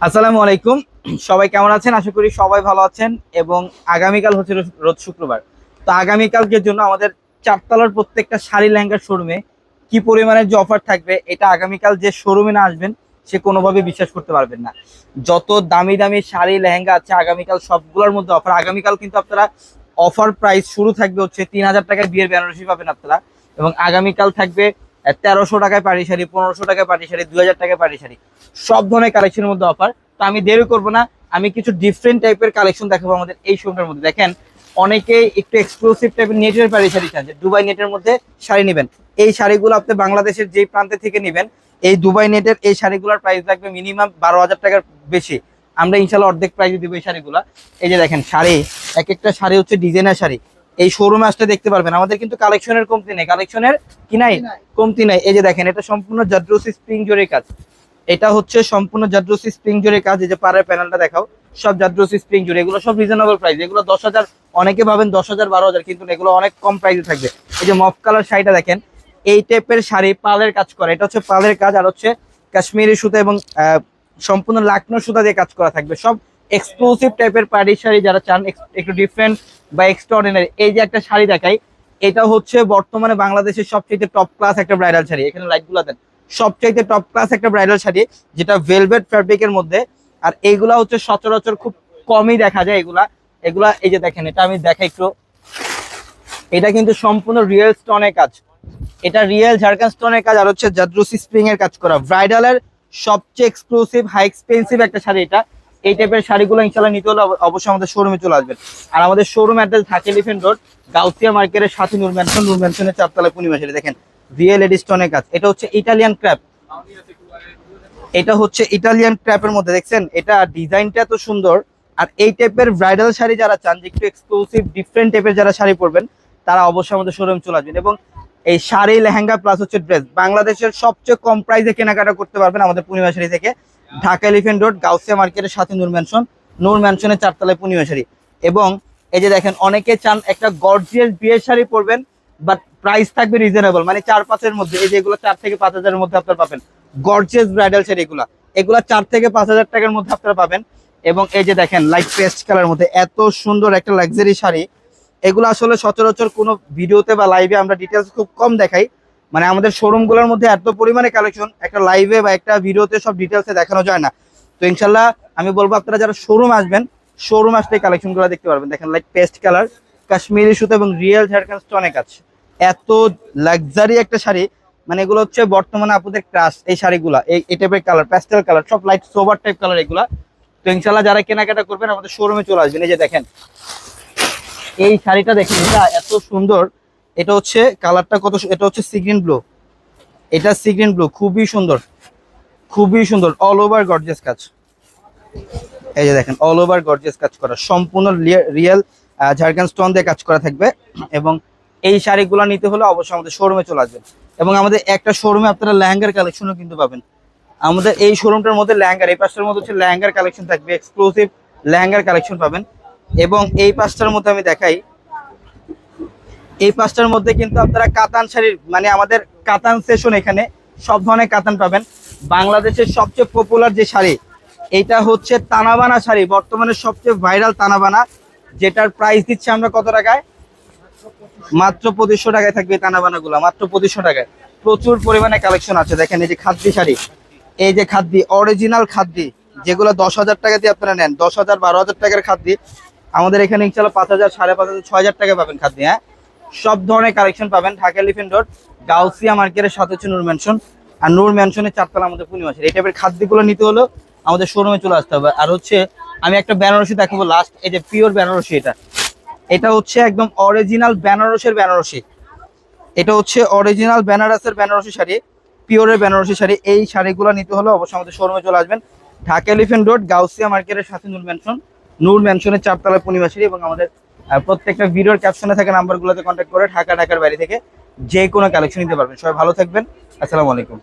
আসসালামু আলাইকুম। সবাই কেমন আছেন? আশা করি সবাই ভালো আছেন এবং আগামীকাল হচ্ছে রোজ- শুক্রবার। তো আগামীকালকের জন্য আমাদের চারতলার প্রত্যেকটা শাড়ি লেহেঙ্গার শোরুমে কি পরিমাণের যে অফার থাকবে, এটা আগামীকাল যে শোরুমে না আসবেন, সে কোনোভাবে বিশ্বাস করতে পারবেন না। যত দামি দামি শাড়ি, লেহেঙ্গা আছে, আগামীকাল সবগুলোর মধ্যে অফার আগামীকাল কিন্তু আপনারা অফার প্রাইস শুরু থাকবে হচ্ছে তিন হাজার টাকায় বিয়ের বেনারসি পাবেন আপনারা। এবং আগামীকাল থাকবে তেরোশো টাকায় পাটি শাড়ি, পনেরোশো টাকায় পাটি শাড়ি, দুই হাজার টাকায় পাটি শাড়ি। সব ধরনের কালেকশনের মধ্যে অফার তো আমি দেরি করব না, আমি কিছু ডিফারেন্ট টাইপের কালেকশন দেখাবো আমাদের এই শোরুমের মধ্যে। দেখেন অনেকে একটু এক্সক্লুসিভ টাইপের নেটের পাড়ি শাড়ি চান দুবাই নেটের মধ্যে শাড়ি নেবেন। এই শাড়িগুলো আপনি বাংলাদেশের যেই প্রান্তে থেকে নেবেন, এই দুবাই নেটের এই শাড়িগুলোর প্রাইস থাকবে মিনিমাম বারো হাজার টাকার বেশি। আমরা ইনশাল্লাহ অর্ধেক প্রাইসে দিব এই শাড়িগুলো। এই যে দেখেন, শাড়ি, এক একটা শাড়ি হচ্ছে ডিজাইনার শাড়ি। এই শোরুমে আসতে দেখতে পারবেন। আমাদের কিন্তু কালেকশনের কমতি নেই। কালেকশনের কি নাই? কমতি নাই। এই যে দেখেন এটা সম্পূর্ণ জাদ্রসি স্প্রিং জোরের কাজ। এটা হচ্ছে সম্পূর্ণ জাদ্রসি স্প্রিং জোরের কাজ। এই যে পাড়ের প্যানেলটা দেখাও। সব জাদ্রসি স্প্রিং জোরে। এগুলো সব রিজনেবল প্রাইস এগুলো দশ হাজার অনেকে ভাবেন দশ হাজার বারো হাজার কিন্তু এগুলো অনেক কম প্রাইসে থাকবে। এই যে মফ কালার শাড়িটা দেখেন এই টাইপের শাড়ি পালের কাজ করে। এটা হচ্ছে পালের কাজ আর হচ্ছে কাশ্মীরি সুতা এবং আহ, সম্পূর্ণ লাকনো সুতা দিয়ে কাজ করা থাকবে। সব এক্সক্লুসিভ টাইপের পাড়ি শাড়ি যারা চান একটু ডিফারেন্ট বা এক্সট্রাঅর্ডিনারি এই যে একটা শাড়ি দেখাই, এটা হচ্ছে বর্তমানে বাংলাদেশের সবচেয়ে টপ ক্লাস একটা ব্রাইডাল শাড়ি। এখানে লাইটগুলো দেন। সবচাইতে টপ ক্লাস একটা ব্রাইডাল শাড়ি, যেটা ভেলভেট ফ্যাব্রিকের মধ্যে। আর এইগুলা হচ্ছে সচরাচর খুব কমই দেখা যায় এগুলা। এগুলা এই যে দেখেন, এটা আমি দেখাই একটু। এটা কিন্তু সম্পূর্ণ রিয়েল স্টোনের কাজ। এটা রিয়েল ঝাড়খান্ড স্টোনের কাজ আর হচ্ছে জাদ্রুসি স্প্রিং এর কাজ করা। ব্রাইডালের সবচেয়ে এক্সক্লুসিভ হাই এক্সপেন্সিভ একটা শাড়ি এটা। এই টাইপের শাড়িগুলো ইনশাল্লাহ নিতে হলে অব- অবশ্যই আমাদের শোরুমে চলে আসবেন। আর আমাদের showroom address Dhaka elephant road Gausia মার্কেটের সাথে নূর ম্যানশন নূর ম্যানশনের চারতলা পূর্ণিমা শাড়ি। দেখেন রিয়েল এডি স্টোনের কাজ। এটা হচ্ছে ইটালিয়ান ক্র্যাপ এটা হচ্ছে ইটালিয়ান ক্র্যাপের মধ্যে, দেখছেন? এটা ডিজাইনটা এত সুন্দর। আর এই টাইপের ব্রাইডাল শাড়ি যারা চান, যে একটু এক্সক্লুসিভ ডিফারেন্ট টাইপের যারা শাড়ি পরবেন, তারা অবশ্যই আমাদের শোরুম চলে আসবেন। এবং এই শাড়ি লেহেঙ্গা প্লাস হচ্ছে ড্রেস বাংলাদেশের সবচেয়ে কম প্রাইসে কেনাকাটা করতে পারবেন আমাদের পূর্ণিমা শাড়ি থেকে। ঢাকা এলিফেন্ট রোড গাউসিয়া মার্কেটের সাথে নূর ম্যানশন নূর ম্যানশনের চারতলায় পূর্ণিমা শাড়ি। এবং এই যে দেখেন, অনেকে চান একটা গর্জিয়াস বিয়ের শাড়ি পরবেন বাট প্রাইস থাকবে রিজনেবল মানে চার পাঁচের মধ্যে, এই যে এগুলো চার থেকে পাঁচ হাজারের মধ্যে আপনারা পাবেন। গর্জিয়াস ব্রাইডাল শাড়ি এগুলা। এগুলা চার থেকে পাঁচ হাজার টাকার মধ্যে আপনারা পাবেন। এবং এই যে দেখেন লাইট পেস্ট কালার মধ্যে এত সুন্দর একটা লাক্সারি শাড়ি। এগুলো আসলে সচরাচর কোনো ভিডিওতে বা লাইভে আমরা ডিটেলস খুব কম দেখাই। মানে আমাদের শোরুমগুলোর মধ্যে এত পরিমাণে কালেকশন একটা লাইভে বা একটা ভিডিওতে সব ডিটেলসে দেখানো যায় না। তো ইনশাল্লাহ আমি বলব আপনারা যারা শোরুম আসবেন শোরুম আসলে কালেকশনগুলো দেখতে পারবেন। দেখেন লাইক পেস্ট কালার কাশ্মীরি সুতো এবং রিয়েল ঝাড়খান্ড অনেক আছে। এত লাক্সারি একটা শাড়ি মানে এগুলো হচ্ছে বর্তমানে আপনাদের ক্রাশ এই শাড়িগুলা, এই এই টাইপের কালার প্যাস্টেল কালার সব লাইট সোভার টাইপ কালার এগুলা। তো ইনশাল্লাহ যারা কেনাকাটা করবেন, আমাদের শোরুমে চলে আসবেন। এই যে দেখেন, এই শাড়িটা দেখেন, এটা এত সুন্দর। এটা হচ্ছে কালারটা কত এটা হচ্ছে সিগ্রিন ব্লু এটা সিগ্রিন ব্লু খুবই সুন্দর। খুবই সুন্দর অল ওভার গর্জিয়াস কাজ। এই যে দেখেন অল ওভার গর্জিয়াস কাজ করা, সম্পূর্ণ রিয়েল ঝাড়খান্ড স্টোন দিয়ে কাজ করা থাকবে। এবং এই শাড়িগুলো নিতে হলে অবশ্যই আমাদের শোরুমে চলে আসবেন। এবং আমাদের একটা শোরুমে আপনারা লেহেঙ্গার কালেকশনও কিন্তু পাবেন। আমাদের এই শোরুমটার মধ্যে লেহেঙ্গার, এই পাশটার মধ্যে হচ্ছে লেহেঙ্গার কালেকশন থাকবে এক্সক্লুসিভ লেহেঙ্গার কালেকশন পাবেন। এবং এই পাঁচটার মধ্যে আমি দেখাই এই পাঁচটার মধ্যে কিন্তু আপনারা কাতান শাড়ির মানে আমাদের কাতান সেশন এখানে সব ধরনের কাতান পাবেন। বাংলাদেশের সবচেয়ে পপুলার যে শাড়ি, এটা হচ্ছে তানাবানা শাড়ি। বর্তমানে সবচেয়ে ভাইরাল তানাবানা, যেটার প্রাইস দিচ্ছে আমরা কত টাকায়? মাত্র পঁচিশশো টাকায় থাকবে এই তানাবানা গুলা মাত্র পঁচিশশো টাকায়। প্রচুর পরিমাণে কালেকশন আছে। দেখেন এই যে খাদ্যি শাড়ি, এই যে খাদ্যি অরিজিনাল খাদ্যি যেগুলো দশ হাজার টাকা দিয়ে আপনারা নেন, দশ হাজার, বারো হাজার টাকার খাদ্যি আমাদের এখানে ইনশাল্লাহ পাঁচ হাজার, সাড়ে পাঁচ হাজার, ছয় হাজার টাকা পাবেন খাদ্যি হ্যাঁ? সব ধরনের কালেকশন পাবেন ঢাকা লিফেন রোড গাউসিয়া মার্কেটের সাথে হচ্ছে নূর ম্যানশন আর নূর ম্যানশনের চারতলা আমাদের পূর্ণিমাসের এই টাইপের খাদ্যগুলো নিতে হলেও আমাদের শোরুমে চলে আসতে হবে। আর হচ্ছে, আমি একটা বেনারসি দেখাবো লাস্ট এই যে পিওর বেনারসি এটা। এটা হচ্ছে একদম অরিজিনাল বেনারসের বেনারসি। এটা হচ্ছে অরিজিনাল বেনারসের বেনারসি শাড়ি পিওরের বেনারসি শাড়ি। এই শাড়িগুলো নিতে হলে অবশ্যই আমাদের শোরুমে চলে আসবেন। ঢাকা এলিফেন্ট রোড গাউসিয়া মার্কেটের সাথে নূর ম্যানশন নূর ম্যানশনের চারতলা পূর্ণিমা এবং আমাদের প্রত্যেকটা ভিডিওর ক্যাপশনে থাকা নাম্বারগুলোতে কন্ট্যাক্ট করে ঢাকা ঢাকার বাইরে থেকে যে কোনো কালেকশন নিতে পারবেন। সবাই ভালো থাকবেন। আসসালামু আলাইকুম।